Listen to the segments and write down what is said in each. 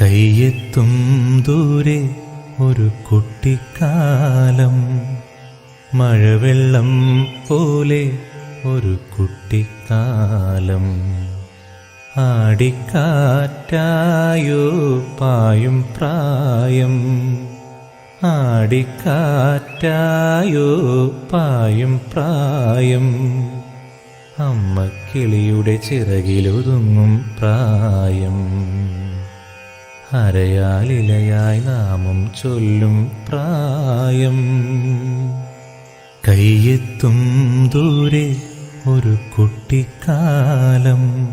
കയ്യെത്തും ദൂരെ ഒരു കുട്ടിക്കാലം. മഴവെള്ളം പോലെ ഒരു കുട്ടിക്കാലം. ആടിക്കാറ്റായോ പായും പ്രായം. ആടിക്കാറ്റായോ പായും പ്രായം. അമ്മ കിളിയുടെ ചിറകിലൊതുങ്ങും പ്രായം. അരയാലിലയായി നാമം ചൊല്ലും പ്രായം. കയ്യെത്തും ദൂരെ ഒരു കുട്ടിക്കാലം.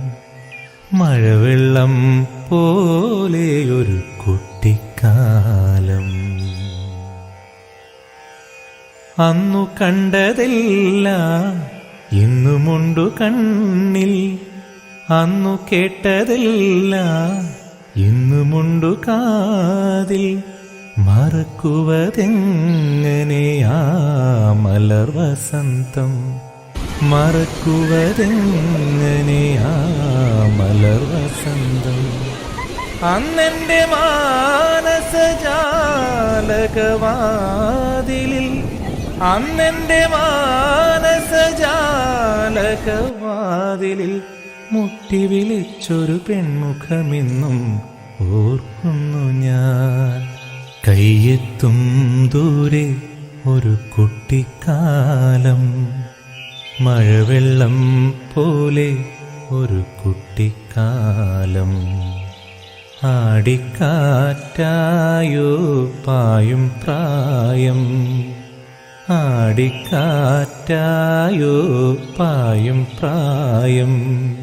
മഴവെള്ളം പോലെ ഒരു കുട്ടിക്കാലം. അന്നു കണ്ടതില്ല ഇന്നുമുണ്ടു കണ്ണിൽ. അന്നു കേട്ടതില്ല ഇന്നുമുണ്ടു കാതിൽ മറക്കുവതെങ്ങനെയാ മലർ വസന്തം? മറക്കുവതെങ്ങനെയാ മലർ വസന്തം? അന്നെന്റെ മാനസജാലകവാതിലിൽ അന്നെന്റെ മാനസജാലകവാതിലിൽ മുട്ടി വിളിച്ചൊരു പെൺമുഖമെന്നും ഓർക്കുന്നു ഞാൻ. കയ്യെത്തും ദൂരെ ഒരു കുട്ടിക്കാലം. മഴവെള്ളം പോലെ ഒരു കുട്ടിക്കാലം. ആടിക്കാറ്റായോ പായും പ്രായം. ആടിക്കാറ്റായോ പായും പ്രായം.